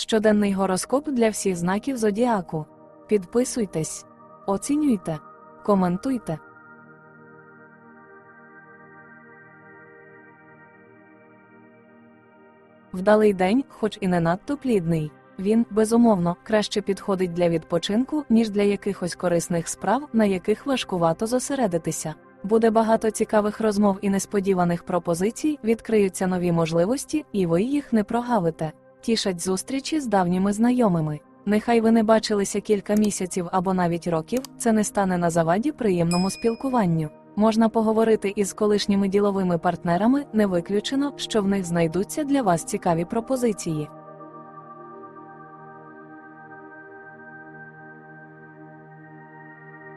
Щоденний гороскоп для всіх знаків зодіаку. Підписуйтесь, оцінюйте, коментуйте. Вдалий день, хоч і не надто плідний. Він, безумовно, краще підходить для відпочинку, ніж для якихось корисних справ, на яких важкувато зосередитися. Буде багато цікавих розмов і несподіваних пропозицій, відкриються нові можливості, і ви їх не прогавите. Тішать зустрічі з давніми знайомими. Нехай ви не бачилися кілька місяців або навіть років, це не стане на заваді приємному спілкуванню. Можна поговорити із колишніми діловими партнерами, не виключено, що в них знайдуться для вас цікаві пропозиції.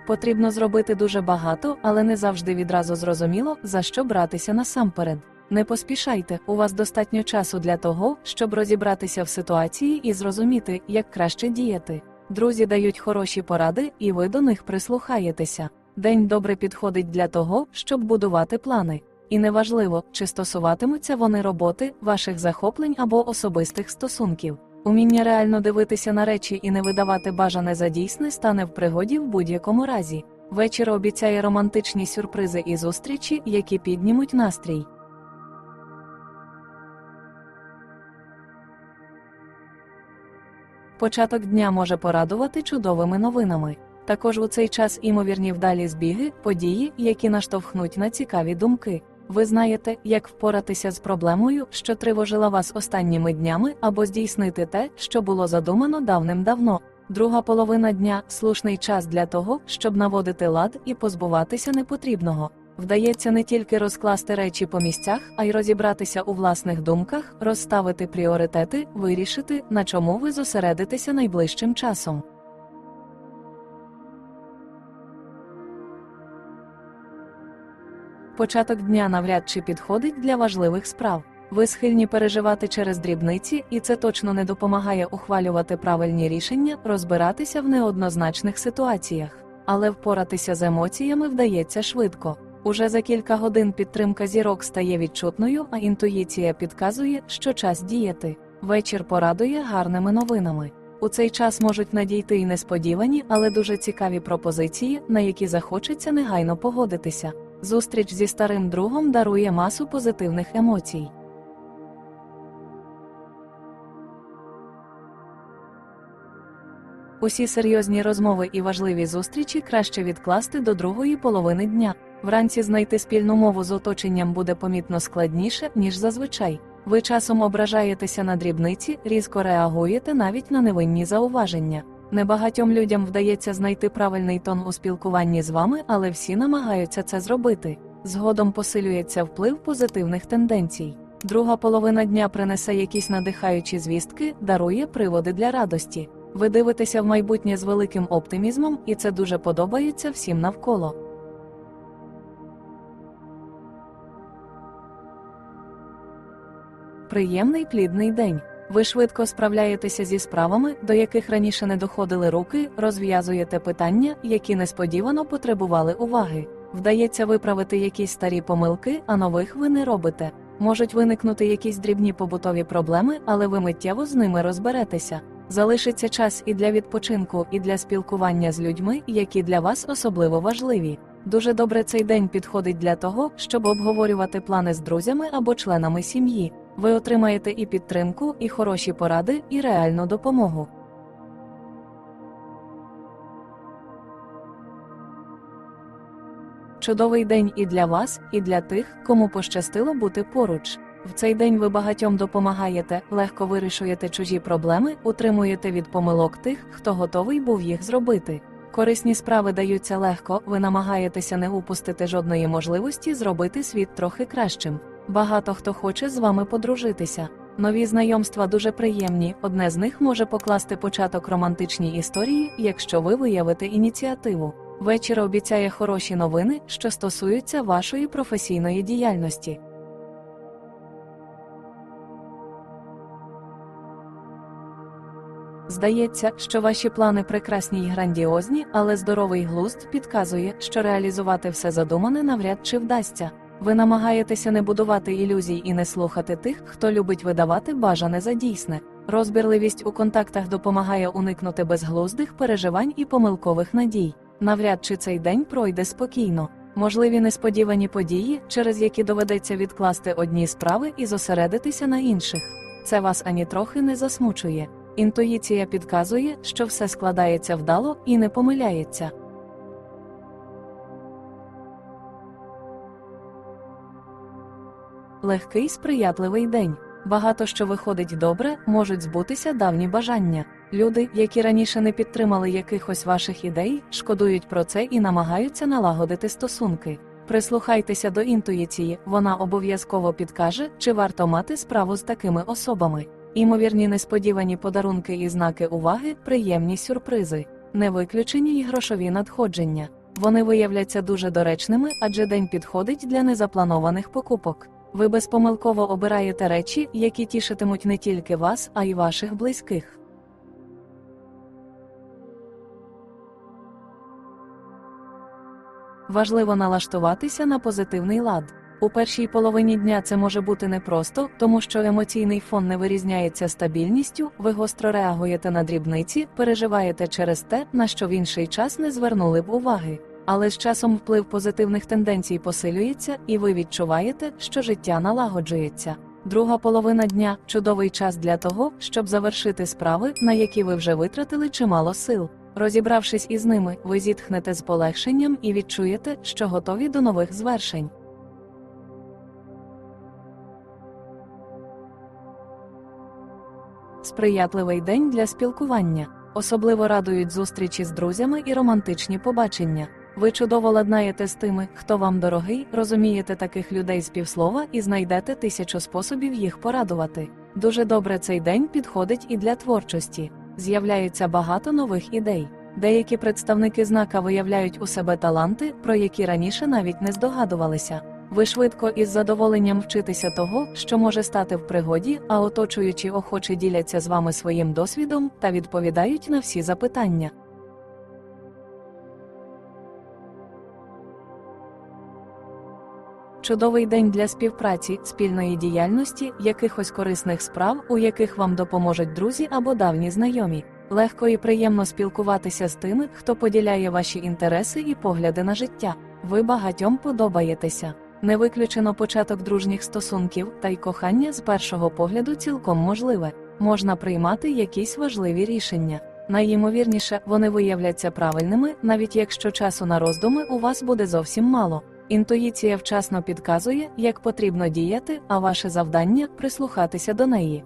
Потрібно зробити дуже багато, але не завжди відразу зрозуміло, за що братися насамперед. Не поспішайте, у вас достатньо часу для того, щоб розібратися в ситуації і зрозуміти, як краще діяти. Друзі дають хороші поради, і ви до них прислухаєтеся. День добре підходить для того, щоб будувати плани. І неважливо, чи стосуватимуться вони роботи, ваших захоплень або особистих стосунків. Уміння реально дивитися на речі і не видавати бажане за дійсне стане в пригоді в будь-якому разі. Вечір обіцяє романтичні сюрпризи і зустрічі, які піднімуть настрій. Початок дня може порадувати чудовими новинами. Також у цей час імовірні вдалі збіги, події, які наштовхнуть на цікаві думки. Ви знаєте, як впоратися з проблемою, що тривожила вас останніми днями, або здійснити те, що було задумано давним-давно. Друга половина дня слушний час для того, щоб наводити лад і позбуватися непотрібного. Вдається не тільки розкласти речі по місцях, а й розібратися у власних думках, розставити пріоритети, вирішити, на чому ви зосередитеся найближчим часом. Початок дня навряд чи підходить для важливих справ. Ви схильні переживати через дрібниці, і це точно не допомагає ухвалювати правильні рішення, розбиратися в неоднозначних ситуаціях. Але впоратися з емоціями вдається швидко. Уже за кілька годин підтримка зірок стає відчутною, а інтуїція підказує, що час діяти. Вечір порадує гарними новинами. У цей час можуть надійти й несподівані, але дуже цікаві пропозиції, на які захочеться негайно погодитися. Зустріч зі старим другом дарує масу позитивних емоцій. Усі серйозні розмови і важливі зустрічі краще відкласти до другої половини дня. Вранці знайти спільну мову з оточенням буде помітно складніше, ніж зазвичай. Ви часом ображаєтеся на дрібниці, різко реагуєте навіть на невинні зауваження. Небагатьом людям вдається знайти правильний тон у спілкуванні з вами, але всі намагаються це зробити. Згодом посилюється вплив позитивних тенденцій. Друга половина дня принесе якісь надихаючі звістки, дарує приводи для радості. Ви дивитеся в майбутнє з великим оптимізмом, і це дуже подобається всім навколо. Приємний плідний день. Ви швидко справляєтеся зі справами, до яких раніше не доходили руки, розв'язуєте питання, які несподівано потребували уваги. Вдається виправити якісь старі помилки, а нових ви не робите. Можуть виникнути якісь дрібні побутові проблеми, але ви миттєво з ними розберетеся. Залишиться час і для відпочинку, і для спілкування з людьми, які для вас особливо важливі. Дуже добре цей день підходить для того, щоб обговорювати плани з друзями або членами сім'ї. Ви отримаєте і підтримку, і хороші поради, і реальну допомогу. Чудовий день і для вас, і для тих, кому пощастило бути поруч. В цей день ви багатьом допомагаєте, легко вирішуєте чужі проблеми, утримуєте від помилок тих, хто готовий був їх зробити. Корисні справи даються легко, ви намагаєтеся не упустити жодної можливості зробити світ трохи кращим. Багато хто хоче з вами подружитися. Нові знайомства дуже приємні, одне з них може покласти початок романтичній історії, якщо ви виявите ініціативу. Вечір обіцяє хороші новини, що стосуються вашої професійної діяльності. Здається, що ваші плани прекрасні й грандіозні, але здоровий глузд підказує, що реалізувати все задумане навряд чи вдасться. Ви намагаєтеся не будувати ілюзій і не слухати тих, хто любить видавати бажане за дійсне. Розбірливість у контактах допомагає уникнути безглуздих переживань і помилкових надій. Навряд чи цей день пройде спокійно. Можливі несподівані події, через які доведеться відкласти одні справи і зосередитися на інших. Це вас ані трохи не засмучує. Інтуїція підказує, що все складається вдало і не помиляється. Легкий сприятливий день. Багато що виходить добре, можуть збутися давні бажання. Люди, які раніше не підтримали якихось ваших ідей, шкодують про це і намагаються налагодити стосунки. Прислухайтеся до інтуїції, вона обов'язково підкаже, чи варто мати справу з такими особами. Імовірні несподівані подарунки і знаки уваги, приємні сюрпризи, не виключені й грошові надходження. Вони виявляться дуже доречними, адже день підходить для незапланованих покупок. Ви безпомилково обираєте речі, які тішитимуть не тільки вас, а й ваших близьких. Важливо налаштуватися на позитивний лад. У першій половині дня це може бути непросто, тому що емоційний фон не вирізняється стабільністю, ви гостро реагуєте на дрібниці, переживаєте через те, на що в інший час не звернули б уваги. Але з часом вплив позитивних тенденцій посилюється, і ви відчуваєте, що життя налагоджується. Друга половина дня чудовий час для того, щоб завершити справи, на які ви вже витратили чимало сил. Розібравшись із ними, ви зітхнете з полегшенням і відчуєте, що готові до нових звершень. Сприятливий день для спілкування. Особливо радують зустрічі з друзями і романтичні побачення. Ви чудово ладнаєте з тими, хто вам дорогий, розумієте таких людей з півслова і знайдете тисячу способів їх порадувати. Дуже добре цей день підходить і для творчості. З'являється багато нових ідей. Деякі представники знака виявляють у себе таланти, про які раніше навіть не здогадувалися. Ви швидко із задоволенням вчитеся того, що може стати в пригоді, а оточуючі охоче діляться з вами своїм досвідом та відповідають на всі запитання. Чудовий день для співпраці, спільної діяльності, якихось корисних справ, у яких вам допоможуть друзі або давні знайомі. Легко і приємно спілкуватися з тими, хто поділяє ваші інтереси і погляди на життя. Ви багатьом подобаєтеся. Не виключено початок дружніх стосунків, та й кохання з першого погляду цілком можливе. Можна приймати якісь важливі рішення. Найімовірніше, вони виявляться правильними, навіть якщо часу на роздуми у вас буде зовсім мало. Інтуїція вчасно підказує, як потрібно діяти, а ваше завдання прислухатися до неї.